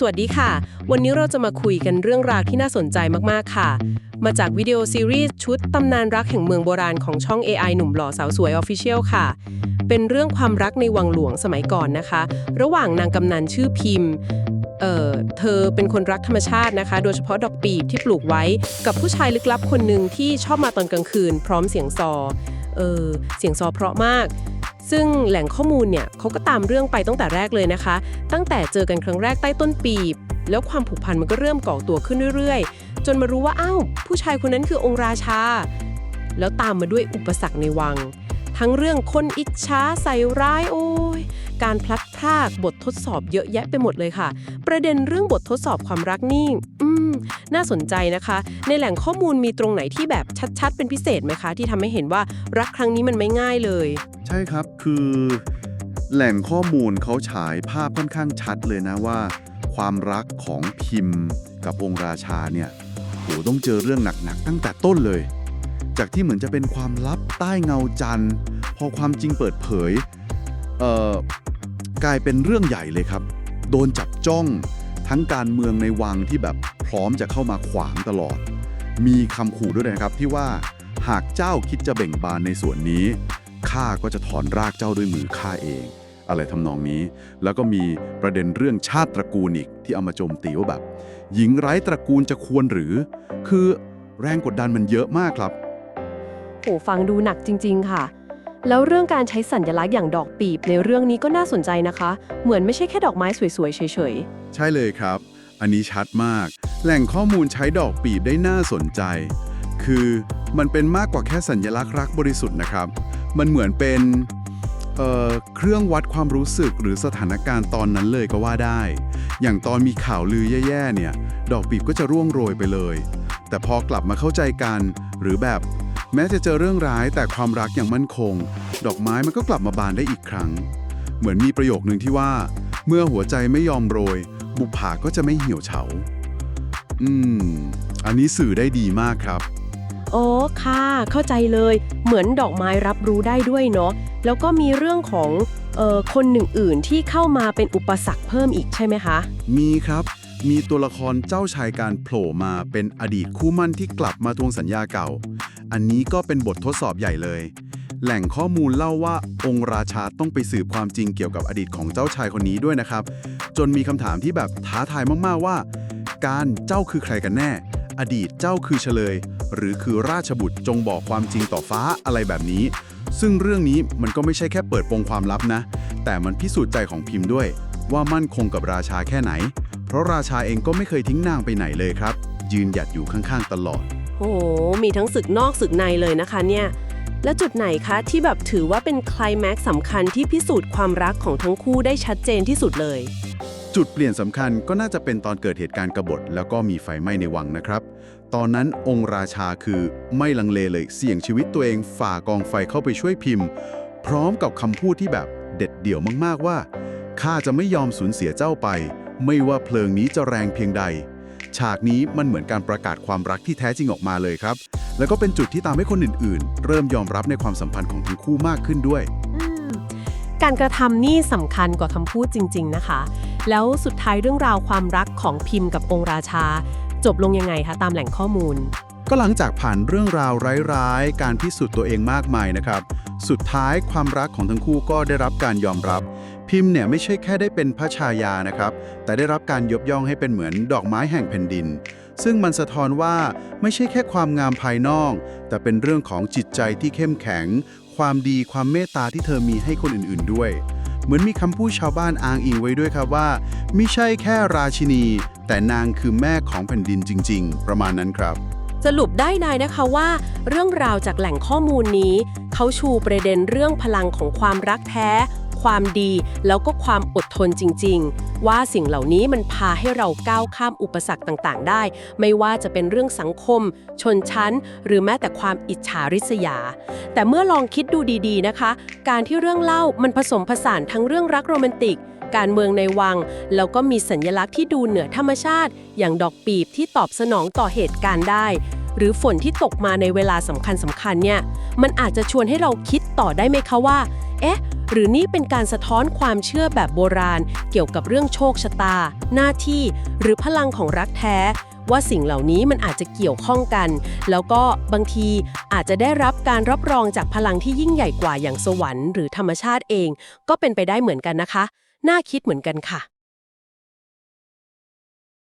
สวัสดีค่ะ วันนี้เราจะมาคุยกันเรื่องราวที่น่าสนใจมาก ๆ ค่ะ มาจากวิดีโอซีรีส์ชุดตำนานรักแห่งเมืองโบราณของช่อง AI หนุ่มหล่อสาวสวย Official ค่ะ เป็นเรื่องความรักในวังหลวงสมัยก่อนนะคะ ระหว่างนางกำนันชื่อพิมพ์เอ่อเธอเป็นคนรักธรรมชาตินะคะ โดยเฉพาะดอกปีบที่ปลูกไว้กับผู้ชายลึกลับคนหนึ่งที่ชอบมาตอนกลางคืน พร้อมเสียงซอเออเสียงซอเพราะมาก ซึ่งแหล่งข้อมูลเนี่ยเขาก็ตามเรื่องไปตั้งแต่แรกเลยนะคะ ตั้งแต่เจอกันครั้งแรกใต้ต้นปีบแล้วความผูกพันมันก็เริ่มก่อตัวขึ้นเรื่อยๆ จนมารู้ว่าอ้าวผู้ชายคนนั้นคือองค์ราชา แล้วตามมาด้วยอุปสรรคในวัง ทั้งเรื่องคนอิจฉาใส่ร้ายโอ้ยการพลัดพรากบททดสอบเยอะแยะไปหมดเลยค่ะ ประเด็นเรื่องบททดสอบความรักนี่อืมน่าสนใจนะคะ ในแหล่งข้อมูลมีตรงไหนที่แบบชัดๆ เป็นพิเศษไหมคะ ที่ทำให้เห็นว่ารักครั้งนี้มันไม่ง่ายเลย ช่ครับคือแหล่งข้อมูลเขาฉายภาพค่อนข้างชัดเลยนะว่า ความรักของพิมพ์กับองค์ราชาเนี่ยโหต้องเจอเรื่องหนักๆ ตั้งแต่ต้นเลย จากที่เหมือนจะเป็นความลับใต้เงาจันทร์ พอความจริงเปิดเผยเอ่อกลายเป็นเรื่องใหญ่เลยครับ โดนจับจ้องทั้งการเมืองในวังที่แบบพร้อมจะเข้ามาขวางตลอด มีคำขู่ด้วยนะครับที่ว่าหากเจ้าคิดจะเบ่งบานในส่วนนี้ ข้าก็จะถอนรากเจ้าด้วยมือข้าเอง อะไรทำนองนี้ แล้วก็มีประเด็นเรื่องชาติตระกูลอีกที่เอามาโจมตีว่าแบบ หญิงไร้ตระกูลจะควรหรือ คือแรงกดดันมันเยอะมากครับโหฟังดูหนักจริง ๆ ค่ะ แล้วเรื่องการใช้สัญลักษณ์อย่างดอกปีบในเรื่องนี้ก็น่าสนใจนะคะ เหมือนไม่ใช่แค่ดอกไม้สวยๆเฉยใช่เลยครับ อันนี้ชัดมาก แหล่งข้อมูลใช้ดอกปีบได้น่าสนใจ คือมันเป็นมากกว่าแค่สัญลักษณ์รักบริสุทธิ์นะครับ มันเหมือนเป็นเเครื่องวัดความรู้สึกหรือสถานการณ์ตอนนั้นเลยก็ว่าได้ อย่างตอนมีข่าวลือแย่ๆเนี่ย ดอกปีบก็จะร่วงโรยไปเลย แต่พอกลับมาเข้าใจกัน หรือแบบแม้จะเจอเรื่องร้ายแต่ความรักอย่างมั่นคง ดอกไม้มันก็กลับมาบานได้อีกครั้ง เหมือนมีประโยคหนึ่งที่ว่า เมื่อหัวใจไม่ยอมโรย บุปผาก็จะไม่เหี่ยวเฉา อืม อันนี้สื่อได้ดีมากครับ ๆโอ้ค่ะ เข้าใจเลย เหมือนดอกไม้รับรู้ได้ด้วยเนาะ แล้วก็มีเรื่องของออคนหนึ่งอื่นที่เข้ามาเป็นอุปสรรคเพิ่มอีกใช่ไหมคะ มีครับ มีตัวละครเจ้าชายการโผล่มาเป็นอดีตคู่มั่นที่กลับมาทวงสัญญาเก่า อันนี้ก็เป็นบททดสอบใหญ่เลย แหล่งข้อมูลเล่าว่าองค์ราชาต้องไปสืบความจริงเกี่ยวกับอดีตของเจ้าชายคนนี้ด้วยนะครับ จนมีคำถามที่แบบท้าทายมากๆว่า การเจ้าคือใครกันแน่ อดีตเจ้าคือเฉลย หรือคือราชบุตรจงบอกความจริงต่อฟ้าอะไรแบบนี้ ซึ่งเรื่องนี้มันก็ไม่ใช่แค่เปิดโปงความลับนะ แต่มันพิสูจน์ใจของพิมพ์ด้วย ว่ามั่นคงกับราชาแค่ไหน เพราะราชาเองก็ไม่เคยทิ้งนางไปไหนเลยครับ ยืนหยัดอยู่ข้างๆ ตลอด โอ้โห มีทั้งศึกนอกศึกในเลยนะคะเนี่ย แล้วจุดไหนคะที่แบบถือว่าเป็นไคลแม็กซ์สำคัญที่พิสูจน์ความรักของทั้งคู่ได้ชัดเจนที่สุดเลย จุดเปลี่ยนสำคัญก็น่าจะเป็นตอนเกิดเหตุการณ์กบฏ แล้วก็มีไฟไหม้ในวังนะครับ ตอนนั้นองค์ราชาคือไม่ลังเลเลยเสี่ยงชีวิตตัวเองฝ่ากองไฟเข้าไปช่วยพิมพ์ พร้อมกับคำพูดที่แบบเด็ดเดี่ยวมากๆว่าข้าจะไม่ยอมสูญเสียเจ้าไป ไม่ว่าเพลิงนี้จะแรงเพียงใด ฉากนี้มันเหมือนการประกาศความรักที่แท้จริงออกมาเลยครับ แล้วก็เป็นจุดที่ตามให้คนอื่นๆ เริ่มยอมรับในความสัมพันธ์ของทั้งคู่มากขึ้นด้วย การกระทำนี่สำคัญกว่าคำพูดจริง ๆ นะคะ แล้วสุดท้ายเรื่องราวความรักของพิมพ์กับองค์ราชา จบลงยังไงคะตามแหล่งข้อมูล ก็หลังจากผ่านเรื่องราวร้ายๆ การพิสูจน์ตัวเองมากมายนะครับ สุดท้ายความรักของทั้งคู่ก็ได้รับการยอมรับ พิมพ์เนี่ยไม่ใช่แค่ได้เป็นพระชายานะครับ แต่ได้รับการยกย่องให้เป็นเหมือนดอกไม้แห่งแผ่นดิน ซึ่งมันสะท้อนว่าไม่ใช่แค่ความงามภายนอก แต่เป็นเรื่องของจิตใจที่เข้มแข็ง ความดีความเมตตาที่เธอมีให้คนอื่นๆด้วย เหมือนมีคำพูดชาวบ้านอ้างอิงไว้ด้วยครับว่าไม่ใช่แค่ราชินี แต่นางคือแม่ของแผ่นดินจริง ๆ ประมาณนั้นครับสรุปได้นายนะคะว่า เรื่องราวจากแหล่งข้อมูลนี้ เขาชูประเด็นเรื่องพลังของความรักแท้ ความดี แล้วก็ความอดทนจริง ๆ ว่าสิ่งเหล่านี้มันพาให้เราก้าวข้ามอุปสรรคต่างๆ ได้ ไม่ว่าจะเป็นเรื่องสังคม ชนชั้น หรือแม้แต่ความอิจฉาริษยา แต่เมื่อลองคิดดูดีๆนะคะ การที่เรื่องเล่ามันผสมผสานทั้งเรื่องรักโรแมนติกการเมืองในวัง แล้วก็มีสัญลักษณ์ที่ดูเหนือธรรมชาติ อย่างดอกปีบที่ตอบสนองต่อเหตุการณ์ได้ หรือฝนที่ตกมาในเวลาสำคัญสำคัญๆเนี่ย มันอาจจะชวนให้เราคิดต่อได้ไหมคะว่า เอ๊ะ หรือนี่เป็นการสะท้อนความเชื่อแบบโบราณ เกี่ยวกับเรื่องโชคชะตา หน้าที่ หรือพลังของรักแท้ ว่าสิ่งเหล่านี้มันอาจจะเกี่ยวข้องกัน แล้วก็บางทีอาจจะได้รับการรับรองจากพลังที่ยิ่งใหญ่กว่าอย่างสวรรค์หรือธรรมชาติเอง ก็เป็นไปได้เหมือนกันนะคะ น่าคิดเหมือนกันค่ะ